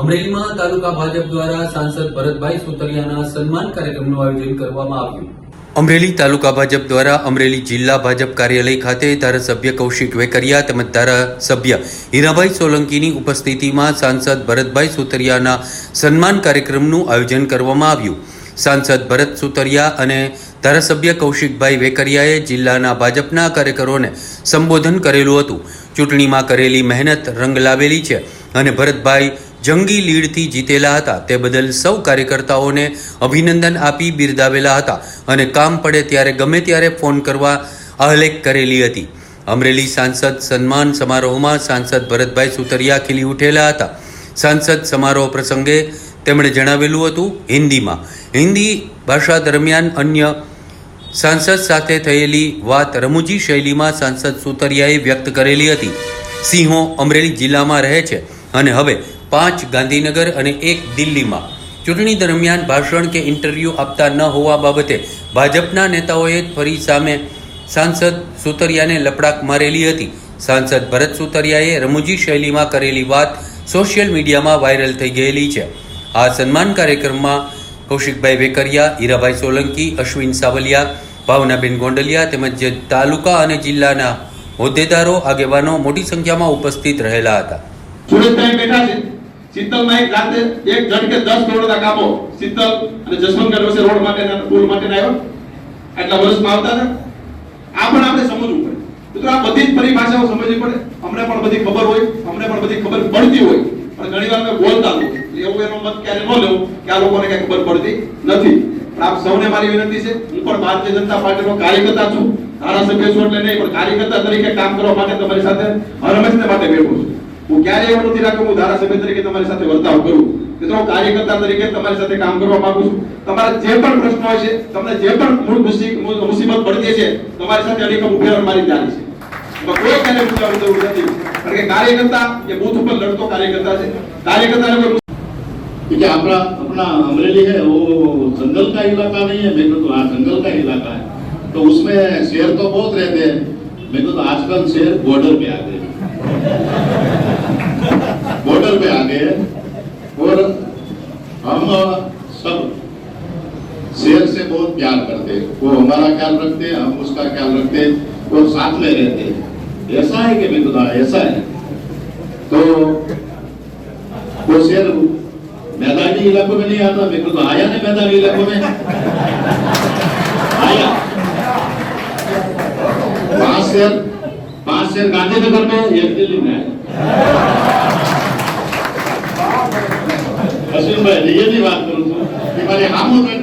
અમરેલીમાં તાલુકા ભાજપ દ્વારા સાંસદ ભરતભાઈ સુતરિયાના સન્માન કાર્યક્રમનું આયોજન કરવામાં આવ્યું. અમરેલી તાલુકા ભાજપ દ્વારા અમરેલી જિલ્લા ભાજપ કાર્યાલય ખાતે ધારાસભ્ય કૌશિક વેકરિયા તેમજ ધારાસભ્ય હીરાભાઈ સોલંકીની ઉપસ્થિતિમાં સાંસદ ભરતભાઈ સુતરિયાના સન્માન કાર્યક્રમનું આયોજન કરવામાં આવ્યું. સાંસદ ભરત સુતરિયા અને ધારાસભ્ય કૌશિકભાઈ વેકરિયાએ જિલ્લાના ભાજપના કાર્યકરોને સંબોધન કરેલું હતું. ચૂંટણીમાં કરેલી મહેનત રંગ લાવેલી છે અને ભરતભાઈ જંગી લીડથી જીતેલા હતા. તે બદલ સૌ કાર્યકર્તાઓને અભિનંદન આપી બિરદાવેલા હતા અને કામ પડે ત્યારે ગમે ત્યારે ફોન કરવા આહલેખ કરેલી હતી. અમરેલી સાંસદ સન્માન સમારોહમાં સાંસદ ભરતભાઈ સુતરિયા ખીલી ઉઠેલા હતા. સાંસદ સમારોહ પ્રસંગે તેમણે જણાવેલું હતું હિન્દીમાં. હિન્દી ભાષા દરમિયાન અન્ય સાંસદ સાથે થયેલી વાત રમૂજી શૈલીમાં સાંસદ સુતરિયાએ વ્યક્ત કરેલી હતી. સિંહો અમરેલી જિલ્લામાં રહે છે અને હવે પાંચ ગાંધીનગર અને એક દિલ્હીમાં. ચૂંટણી દરમિયાન ભાષણ કે ઇન્ટરવ્યૂ આપતા ન હોવા બાબતે ભાજપના નેતાઓએ ફરી સામે સાંસદ સુતરિયાને લપડાક મારેલી હતી. સાંસદ ભરત સુતરિયાએ રમૂજી શૈલીમાં કરેલી વાત સોશિયલ મીડિયામાં વાયરલ થઈ ગયેલી છે. આ સન્માન કાર્યક્રમમાં કૌશિકભાઈ વેકરિયા, હીરાભાઈ સોલંકી, અશ્વિન સાવલિયા, ભાવનાબેન ગોંડલિયા તેમજ તાલુકા અને જિલ્લાના હોદ્દેદારો, આગેવાનો મોટી સંખ્યામાં ઉપસ્થિત રહેલા હતા. સુરેશભાઈ બેઠા છે. શીતલમાં નાઈક રાતે એક ઝટકે 10 કરોડના કામો. શીતલ અને જસવંતગઢ વચ્ચે રોડ માટેના પુલ માટેના આવ્યો. આટલા વર્ષમાં આવતા હતા. આ પણ આપણે સમજવું પડે. મિત્રો, આ બધી જ પરિભાષાઓ સમજવી પડે. અમને પણ બધી ખબર હોય, અમને પણ બધી ખબર પડતી હોય. પણ ઘણી વાર અમે બોલતા નથી એવું એનો મત ક્યારે ન લેવું કે આ લોકોને કઈ ખબર પડતી નથી. પણ આપ સૌને મારી વિનંતી છે, હું પણ ભારતીય જનતા પાર્ટીનો કાર્યકર્તા છું. ધારાસભ્ય છું એટલે નહીં, પણ કાર્યકર્તા તરીકે કામ કરવા માટે તમારી સાથે હરમેશને માટે બેઠો છું. હું ક્યારેય એવું નથી રાખ્યું હું ધારાસભ્ય તરીકે તમારી સાથે વર્તાવ કરું મિત્રો હું કાર્યકર્તા તરીકે તમારી સાથે કામ કરવા માંગુ છું તમારા જે પણ પ્રશ્નો હોય છે તમને જે પણ મૂળ મુસી- મુસીબત પડતી છે તમારી સાથે અડીખમ ઉભી રહેવાની મારી તૈયારી છે એમાં કોઈ તેને પૂછવાની જરૂર નથી કારણ કે કાર્યકર્તા એ બૂથ ઉપર લડતો કાર્યકર્તા છે કાર્યકર્તાને કોઈ क्योंकि अपना अपना अमरेली है वो जंगल का इलाका नहीं है मेरे को तो हाँ जंगल का इलाका है तो उसमें शेर तो बहुत रहते हैं मेरे को तो आजकल शेर बॉर्डर पे आ गए पे आ गए और हम सब शेर से बहुत प्यार करते हैं। वो हमारा ख्याल रखते हैं, हम उसका ख्याल रखते हैं और साथ में रहते हैं। ऐसा है कि को तो ऐसा है। तो वो शेर मैदानी इलाकों में नहीं आता मेरे को तो आया नहीं मैदानी इलाकों में? आया। पाँच शेर पाँच शेर गांधीनगर में एक दिल्ली में है અશ્વિનભાઈ નિયમની વાત કરું છું. કે મારી હામો બેન